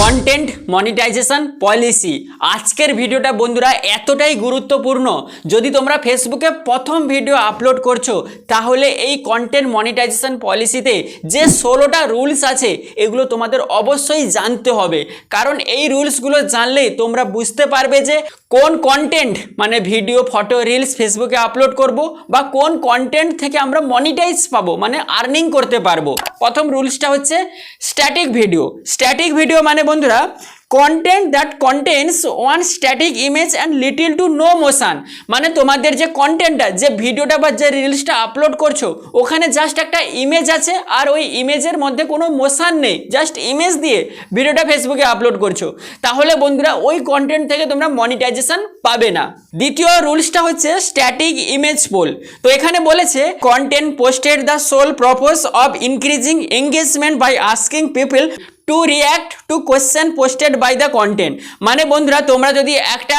Content monetization policy আজকের ভিডিওটা বন্ধুরা এতটাই গুরুত্বপূর্ণ, যদি তোমরা ফেসবুকে প্রথম ভিডিও আপলোড করছ, তাহলে এই কন্টেন্ট মনিটাইজেশন পলিসিতে যে ষোলোটা রুলস আছে, এগুলো তোমাদের অবশ্যই জানতে হবে। কারণ এই রুলসগুলো জানলেই তোমরা বুঝতে পারবে যে কোন কন্টেন্ট মানে ভিডিও ফটো রিলস ফেসবুকে আপলোড করব বা কোন কন্টেন্ট থেকে আমরা মনিটাইজ পাবো মানে আর্নিং করতে পারব। প্রথম রুলসটা হচ্ছে স্ট্যাটিক ভিডিও স্ট্যাটিক ভিডিও মানে বন্ধুরা content that contents one static image and little to no motion মানে তোমাদের যে কন্টেন্টটা যে ভিডিওটা বা যে রিলসটা আপলোড করছ, ওখানে জাস্ট একটা ইমেজ আছে, আর ওই ইমেজের মধ্যে কোনো মোশন নেই। জাস্ট ইমেজ দিয়ে ভিডিওটা ফেসবুকে আপলোড করছ। তাহলে বন্ধুরা, ওই কন্টেন্ট থেকে তোমরা মনিটাইজেশন পাবে না। দ্বিতীয় রুলসটা হচ্ছে স্ট্যাটিক ইমেজ পোল তো এখানে বলেছে content posted the sole purpose of increasing engagement by asking people to react to question posted by the content মানে বন্ধুরা, তোমরা যদি একটা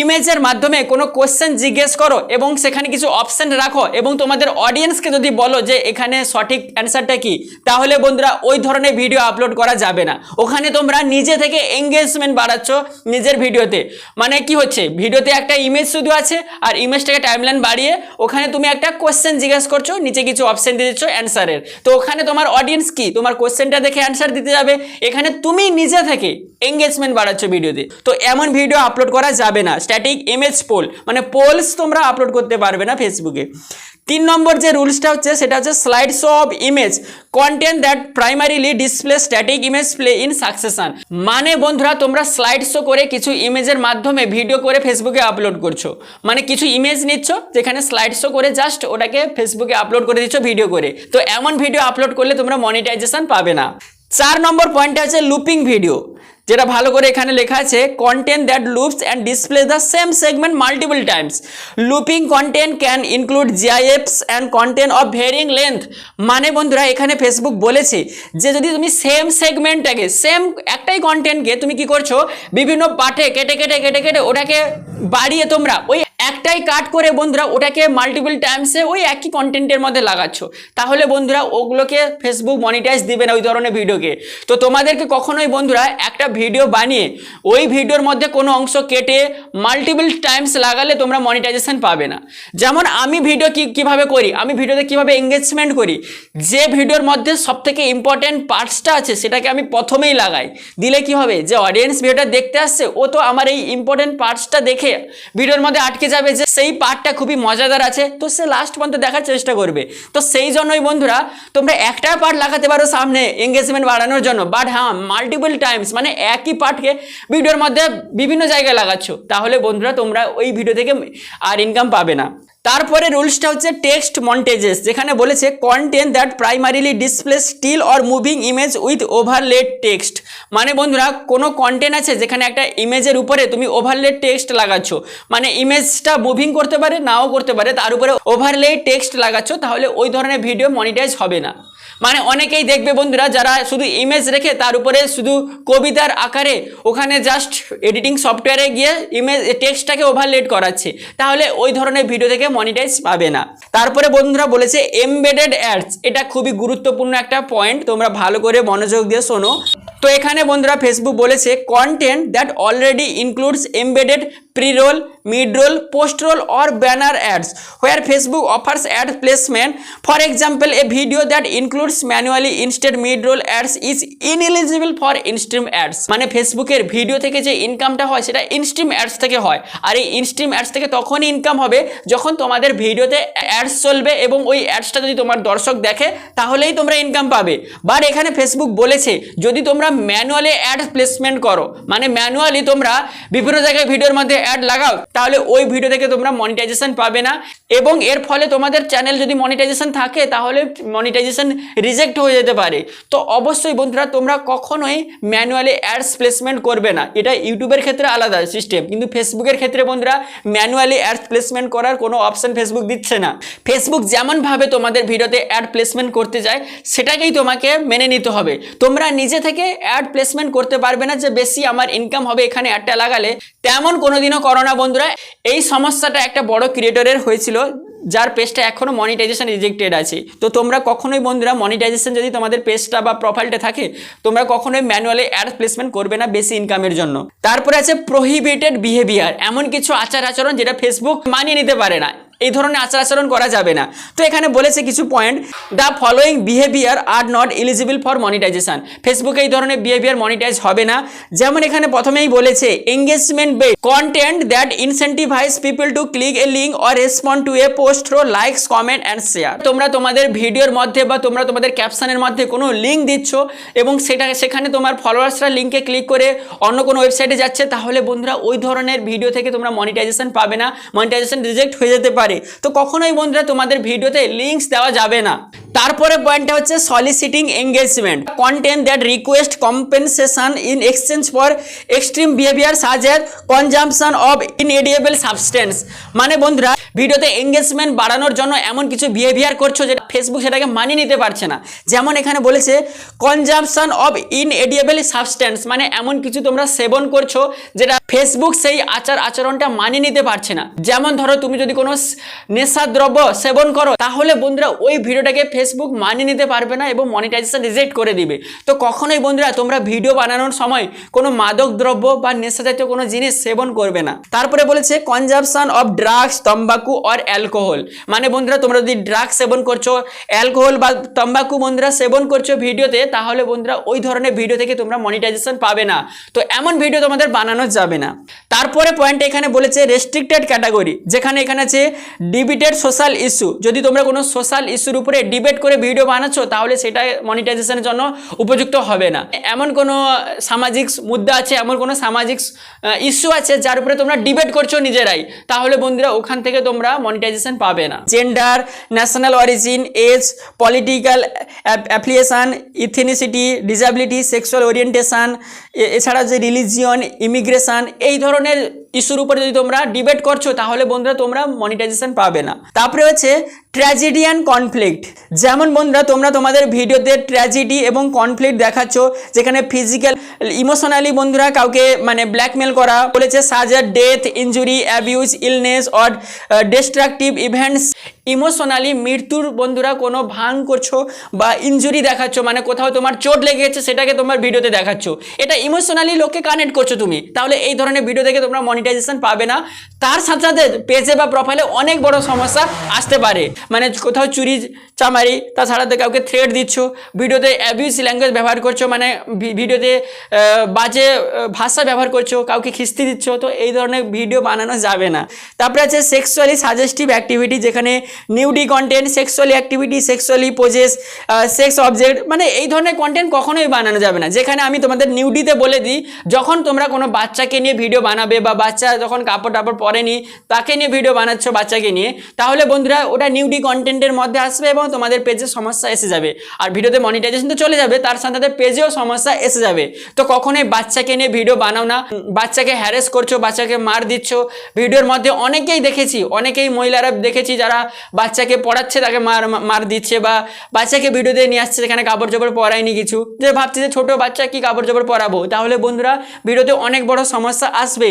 ইমেজের মাধ্যমে কোনো কোশ্চেন জিজ্ঞেস করো এবং সেখানে কিছু অপশন রাখো এবং তোমাদের অডিয়েন্সকে যদি বলো যে এখানে সঠিক অ্যান্সারটা কি, তাহলে বন্ধুরা ওই ধরনের ভিডিও আপলোড করা যাবে না। ওখানে তোমরা নিজে থেকে এঙ্গেজমেন্ট বাড়াচ্ছ নিজের ভিডিওতে মানে কি হচ্ছে ভিডিওতে একটা ইমেজ শুধু আছে আর ইমেজটাকে টাইমলাইন বাড়িয়ে ওখানে তুমি একটা কোশ্চেন জিজ্ঞেস করছ, নিচে কিছু অপশন দিয়ে দিচ্ছ অ্যান্সারের তো ওখানে তোমার অডিয়েন্স কি? তোমার কোশ্চেনটা দেখে অ্যান্সার দিতে যাবে এখানে তুমি নিজে থেকে এঙ্গেজমেন্ট বাড়াচ্ছ ভিডিওতে। তো এমন ভিডিও আপলোড করা যাবে না। স্ট্যাটিক ইমেজ পোল মানে পোলস তোমরা আপলোড করতে পারবে না ফেসবুকে তিন নম্বর যে রুলসটা হচ্ছে, সেটা হচ্ছে slide show of image content that primarily display static image play in succession মানে বন্ধুরা, তোমরা স্লাইড শো করে কিছু ইমেজের মাধ্যমে ভিডিও করে ফেসবুকে আপলোড করছ। মানে কিছু ইমেজ নিচ্ছ, যেখানে স্লাইড শো করে জাস্ট ওটাকে ফেসবুকে আপলোড করে দিচ্ছ ভিডিও করে। তো এমন ভিডিও আপলোড করলে তোমরা মনিটাইজেশন পাবে না। চার নম্বর পয়েন্টটা আছে লুপিং ভিডিও যেটা ভালো করে এখানে লেখা আছে content that loops and display the same segment multiple times looping content can include GIFs and content of varying length মানে বন্ধুরা, এখানে ফেসবুক বলেছে যে যদি তুমি সেম সেগমেন্টটাকে সেম একটাই কন্টেন্টকে তুমি কি করছ? বিভিন্ন পাঠে কেটে কেটে কেটে কেটে ওটাকে বাড়িয়ে তোমরা ওই একটাই কাট করে বন্ধুরা ওটাকে মাল্টিপল টাইমসে ওই একই কন্টেন্টের মধ্যে লাগাচ্ছ। তাহলে বন্ধুরা ওগুলোকে ফেসবুক মনিটাইজ দিবে না ওই ধরনের ভিডিওকে। তো তোমাদেরকে কখনোই বন্ধুরা একটা ভিডিও বানিয়ে ওই ভিডিওর মধ্যে কোনো অংশ কেটে মাল্টিপল টাইমস লাগালে তোমরা মনিটাইজেশন পাবে না। যেমন আমি ভিডিও কি, কীভাবে করি? আমি ভিডিওতে কীভাবে এঙ্গেজমেন্ট করি? যে ভিডিওর মধ্যে সবথেকে ইম্পর্টেন্ট পার্টসটা আছে সেটাকে আমি প্রথমেই লাগাই। দিলে কি হবে? যে অডিয়েন্স ভিডিওটা দেখতে আসছে, ও তো আমার এই ইম্পর্টেন্ট পার্টসটা দেখে ভিডিওর মধ্যে আটকে যাবে যে সেই পার্টটা খুবই মজাদার আছে, তো সে লাস্ট পর্যন্ত দেখার চেষ্টা করবে। তো সেই জন্যই বন্ধুরা, তোমরা একটা পার্ট লাগাতে পারো সামনে এঙ্গেজমেন্ট বাড়ানোর জন্য। বাট হ্যাঁ মাল্টিপল টাইমস মানে একই পার্টকে ভিডিওর মধ্যে বিভিন্ন জায়গায় লাগাচ্ছ। তাহলে বন্ধুরা, তোমরা ওই ভিডিও থেকে আর ইনকাম পাবে না। তারপরে রুলসটা হচ্ছে টেক্সট মন্টেজেস, যেখানে বলেছে content that primarily display still or moving image with overlaid text মানে বন্ধুরা, কোনো কন্টেন্ট আছে যেখানে একটা ইমেজের উপরে তুমি ওভারলেড টেক্সট লাগাচ্ছ? মানে ইমেজটা মুভিং করতে পারে, নাও করতে পারে, তার উপরে ওভারলে টেক্সট লাগাচ্ছ, তাহলে ওই ধরনের ভিডিও মনিটাইজ হবে না। মানে অনেকেই দেখবে বন্ধুরা, যারা শুধু ইমেজ রেখে তার উপরে শুধু কবিতার আকারে ওখানে জাস্ট এডিটিং সফটওয়্যারে গিয়ে ইমেজ টেক্সটটাকে ওভারলেড করাচ্ছে, তাহলে ওই ধরনের ভিডিও থেকে মনিটাইজ পাবে না। তারপরে বন্ধুরা বলেছে এমবেডেড অ্যাডস এটা খুবই গুরুত্বপূর্ণ একটা পয়েন্ট তোমরা ভালো করে মনোযোগ দিয়ে শোনো। তো এখানে বন্ধুরা ফেসবুক বলেছে content that already includes embedded pre roll mid roll post roll or banner ads where Facebook offers ad placement for example a video that includes manually instead mid roll ads is ineligible for instream ads মানে ফেসবুকের video থেকে যে ইনকামটা হয়, সেটা instream ads থেকে হয়। আর এই ইনস্ট্রিম অ্যাডস থেকে তখনই ইনকাম হবে যখন তোমাদের ভিডিওতে অ্যাডস চলবে এবং ওই অ্যাডসটা যদি তোমার দর্শক দেখে, তাহলেই তোমরা ইনকাম পাবে। বাট এখানে ফেসবুক বলেছে, যদি তোমরা ম্যানুয়ালি অ্যাড প্লেসমেন্ট করো মানে ম্যানুয়ালি তোমরা বিভিন্ন জায়গায় ভিডিওর মধ্যে অ্যাড লাগাও তাহলে ওই ভিডিও থেকে তোমরা মনিটাইজেশন পাবে না। এবং এর ফলে তোমাদের চ্যানেল যদি মনিটাইজেশন থাকে, তাহলে মনিটাইজেশন রিজেক্ট হয়ে যেতে পারে। তো অবশ্যই বন্ধুরা, তোমরা কখনোই ম্যানুয়ালি অ্যাডস প্লেসমেন্ট করবে না। এটা ইউটিউবের ক্ষেত্রে আলাদা সিস্টেম কিন্তু ফেসবুকের ক্ষেত্রে বন্ধুরা ম্যানুয়ালি অ্যাডস প্লেসমেন্ট করার কোনো অপশান ফেসবুক দিচ্ছে না। ফেসবুক যেমনভাবে তোমাদের ভিডিওতে অ্যাড প্লেসমেন্ট করতে যায়, সেটাকেই তোমাকে মেনে নিতে হবে। তোমরা নিজে থেকে অ্যাড প্লেসমেন্ট করতে পারবে না যে বেশি আমার ইনকাম হবে এখানে অ্যাডটা লাগালে। তেমন কোনোদিনও করো না বন্ধুরা। এই সমস্যাটা একটা বড় ক্রিয়েটরের হয়েছিল, যার পেজটা এখনও মনিটাইজেশন রিজেক্টেড আছে। তো তোমরা কখনোই বন্ধুরা মনিটাইজেশন যদি তোমাদের পেজটা বা প্রোফাইলটা থাকে, তোমরা কখনোই ম্যানুয়ালি অ্যাড প্লেসমেন্ট করবে না বেশি ইনকামের জন্য। তারপরে আছে প্রহিবিটেড বিহেভিয়ার এমন কিছু আচার আচরণ যেটা ফেসবুক মানিয়ে নিতে পারে না। এই ধরনের আচার আচরণ করা যাবে না। তো এখানে বলেছে কিছু point the following behaviour are not eligible for monetisation ফেসবুকে এই ধরনের বিহেভিয়ার মনিটাইজ হবে না। যেমন এখানে প্রথমেই বলেছে engagement bait content that incentivise people to click a link or respond to a post through likes comment and share তোমরা তোমাদের ভিডিওর মধ্যে বা তোমরা তোমাদের ক্যাপশনের মধ্যে কোনো লিঙ্ক দিচ্ছ এবং সেটা, সেখানে তোমার ফলোয়ার্সরা লিঙ্কে ক্লিক করে অন্য কোনো ওয়েবসাইটে যাচ্ছে, তাহলে বন্ধুরা ওই ধরনের ভিডিও থেকে তোমরা মনিটাইজেশন পাবে না। মনিটাইজেশন রিজেক্ট হয়ে যেতে পারে। তো কখনোই বন্ধুরা তোমাদের ভিডিওতে লিঙ্কস দেওয়া যাবে না। তারপরে পয়েন্টটা হচ্ছে soliciting engagement content that request compensation in exchange for extreme behaviour such এর কনজাম্পশন অব ইনএডিয়েবল সাবস্টেন্স মানে বন্ধুরা ভিডিওতে এঙ্গেজমেন্ট বাড়ানোর জন্য এমন কিছু বিহেভিয়ার করছ যেটা ফেসবুক সেটাকে মানিয়ে নিতে পারছে না। যেমন এখানে বলেছে কনজাম্পশন অফ ইনএডিয়েবল সাবস্টেন্স মানে এমন কিছু তোমরা সেবন করছ যেটা ফেসবুক সেই আচার আচরণটা মানিয়ে নিতে পারছে না। যেমন ধরো, তুমি যদি কোনো নেশাদ্রব্য সেবন করো, তাহলে বন্ধুরা ওই ভিডিওটাকে ফেসবুক মানিয়ে নিতে পারবে না এবং মনিটাইজেশন রিজেক্ট করে দিবে। তো কখনোই বন্ধুরা তোমরা ভিডিও বানানোর সময় কোনো মাদক দ্রব্য বা নেশা জাতীয় কোনো জিনিস সেবন করবে না। তারপরে বলেছে কনজামশন অফ ড্রাগস তম্বাকু অর অ্যালকোহল মানে বন্ধুরা তোমরা যদি ড্রাগস সেবন করছ অ্যালকোহল বা তম্বাকু বন্ধুরা সেবন করছ ভিডিওতে তাহলে বন্ধুরা ওই ধরনের ভিডিও থেকে তোমরা মনিটাইজেশন পাবে না তো এমন ভিডিও তোমাদের বানানো যাবে না। তারপরে পয়েন্ট এখানে বলেছে রেস্ট্রিক্টেড ক্যাটাগরি যেখানে এখানে আছে ডিবিটেড সোশ্যাল ইস্যু যদি তোমরা কোনো সোশ্যাল ইস্যুর উপরে ডিবেট করে ভিডিও বানাচ্ছ, তাহলে সেটা মনিটাইজেশনের জন্য উপযুক্ত হবে না। এমন কোনো সামাজিক মুদ্রা আছে, এমন কোনো সামাজিক ইস্যু আছে যার উপরে তোমরা ডিবেট করছ নিজেরাই, তাহলে বন্ধুরা ওখান থেকে তোমরা মনিটাইজেশন পাবে না। Gender national origin age political affiliation ethnicity disability sexual orientation এছাড়া যে রিলিজিয়ন ইমিগ্রেশন এই ধরনের coronel ইস্যুর উপরে যদি তোমরা ডিবেট করছ, তাহলে বন্ধুরা তোমরা মনিটাইজেশন পাবে না। তারপরে হচ্ছে ট্র্যাজেডিয়ান কনফ্লিক্ট যেমন বন্ধুরা তোমরা তোমাদের ভিডিওতে ট্র্যাজেডি এবং কনফ্লিক্ট দেখাচ্ছ, যেখানে ফিজিক্যাল ইমোশনালি বন্ধুরা কাউকে মানে ব্ল্যাকমেল করা বলেছে সাজার death injury abuse illness or destructive events emotionally মৃত্যুর বন্ধুরা কোনো ভাঙ করছ বা ইনজুরি দেখাচ্ছ মানে কোথাও তোমার চোট লেগে গেছে সেটাকে তোমার ভিডিওতে দেখাচ্ছ। এটা ইমোশনালি লোককে কানেক্ট করছ তুমি। তাহলে এই ধরনের ভিডিও থেকে তোমরা মনিটাইজেশন পাবে না। তার সাথে সাথে পেজে বা প্রোফাইলে অনেক বড় সমস্যা আসতে পারে। মানে কোথাও চুরি, চামারি, তাছাড়া তো কাউকে থ্রেড দিচ্ছ। ভিডিওতে অ্যাবিউজ ল্যাঙ্গুয়েজ ব্যবহার করছ মানে ভিডিওতে বাজে ভাষা ব্যবহার করছ, কাউকে খিস্তি দিচ্ছ, তো এই ধরনের ভিডিও বানানো যাবে না। তারপরে আছে সেক্সুয়ালি সাজেস্টিভ অ্যাক্টিভিটি যেখানে nudity content sexually activity sexually poses sex object মানে এই ধরনের কন্টেন্ট কখনোই বানানো যাবে না। যেখানে আমি তোমাদের নিউডিতে বলে দিই, যখন তোমরা কোনো বাচ্চাকে নিয়ে ভিডিও বানাবে বা বাচ্চা যখন কাপড় টাপড় পরেনি তাকে নিয়ে ভিডিও বানাচ্ছ বাচ্চাকে নিয়ে, তাহলে বন্ধুরা ওটা নিউডি কন্টেন্টের মধ্যে আসবে এবং তোমাদের পেজে সমস্যা এসে যাবে। আর ভিডিওতে মনিটাইজেশন তো চলে যাবে, তার সাথে পেজেও সমস্যা এসে যাবে। তো কখনোই বাচ্চাকে নিয়ে ভিডিও বানাও না, বাচ্চাকে হ্যারেস করছ, বাচ্চাকে মার দিচ্ছ। ভিডিওর মধ্যে অনেকেই দেখেছি, অনেকেই মহিলারা দেখেছি যারা বাচ্চাকে পড়াচ্ছে, তাকে মার মার দিচ্ছে বা বাচ্চাকে ভিডিওতে নিয়ে আসছে সেখানে কাপড় চোপড় পরায়নি কিছু। যে ভাবছে যে ছোটো বাচ্চা কি কাপড় চোপড় পরাবো? তাহলে বন্ধুরা ভিডিওতে অনেক বড় সমস্যা আসবে।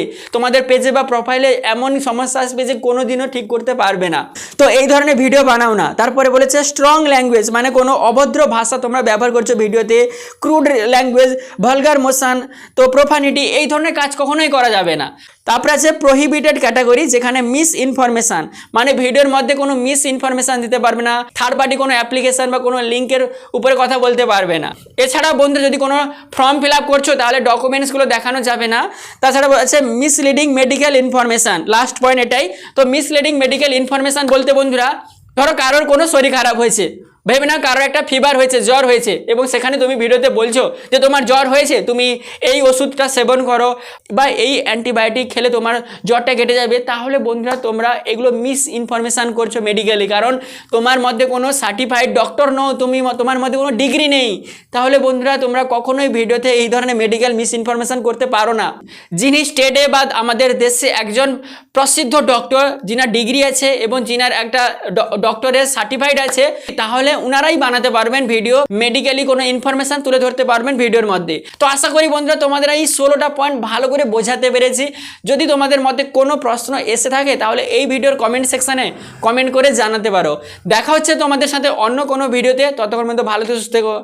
তোমাদের পেজে বা প্রোফাইলে এমন সমস্যা আসবে যে কোনো দিনও ঠিক করতে পারবে না। তো এই ধরনের ভিডিও বানাও না। তারপরে বলেছে স্ট্রং ল্যাঙ্গুয়েজ মানে কোনো অভদ্র ভাষা তোমরা ব্যবহার করছ ভিডিওতে ক্রুড ল্যাঙ্গুয়েজ ভালগার মোশান তো প্রোফানিটি এই ধরনের কাজ কখনোই করা যাবে না। তারপরে আছে প্রহিবিটেড ক্যাটাগরি যেখানে মিস ইনফরমেশান মানে ভিডিওর মধ্যে কোনো মিস ইনফরমেশান দিতে পারবে না থার্ড পার্টি কোনো অ্যাপ্লিকেশন বা কোনো লিঙ্কের উপরে কথা বলতে পারবে না। এছাড়া বন্ধু, যদি কোনো ফর্ম ফিল আপ করছ, তাহলে ডকুমেন্টসগুলো দেখানো যাবে না। তাছাড়া আছে misleading medical information last point এটাই। তো মিসলিডিং মেডিকেল ইনফরমেশান বলতে বন্ধুরা, ধরো কারোর কোনো শরীর খারাপ হয়েছে ভেবে না কারও একটা ফিভার হয়েছে, জ্বর হয়েছে এবং সেখানে তুমি ভিডিওতে বলছো যে তোমার জ্বর হয়েছে, তুমি এই ওষুধটা সেবন করো বা এই অ্যান্টিবায়োটিক খেলে তোমার জ্বরটা কেটে যাবে, তাহলে বন্ধুরা তোমরা এগুলো মিস ইনফরমেশান করছ মেডিকেলি কারণ তোমার মধ্যে কোনো সার্টিফাইড ডক্টর নও, তুমি তোমার মধ্যে কোনো ডিগ্রি নেই। তাহলে বন্ধুরা তোমরা কখনোই ভিডিওতে এই ধরনের মেডিকেল মিস ইনফরমেশান করতে পারো না। যিনি স্টেটে বা আমাদের দেশে একজন প্রসিদ্ধ ডক্টর যিনার ডিগ্রি আছে এবং যিনার একটা ডক্টরের সার্টিফাইড আছে, তাহলে তাহলে উনারাই বানাতে পারবেন ভিডিও মেডিকেলি কোনো ইনফরমেশান তুলে ধরতে পারবেন ভিডিওর মধ্যে। তো আশা করি বন্ধুরা, তোমাদের এই ষোলোটা পয়েন্ট ভালো করে বোঝাতে পেরেছি। যদি তোমাদের মধ্যে কোনো প্রশ্ন এসে থাকে, তাহলে এই ভিডিওর কমেন্ট সেকশানে কমেন্ট করে জানাতে পারো। দেখা হচ্ছে তোমাদের সাথে অন্য কোনো ভিডিওতে ততক্ষণ মধ্যে ভালো থেকে, সুস্থ থেকো।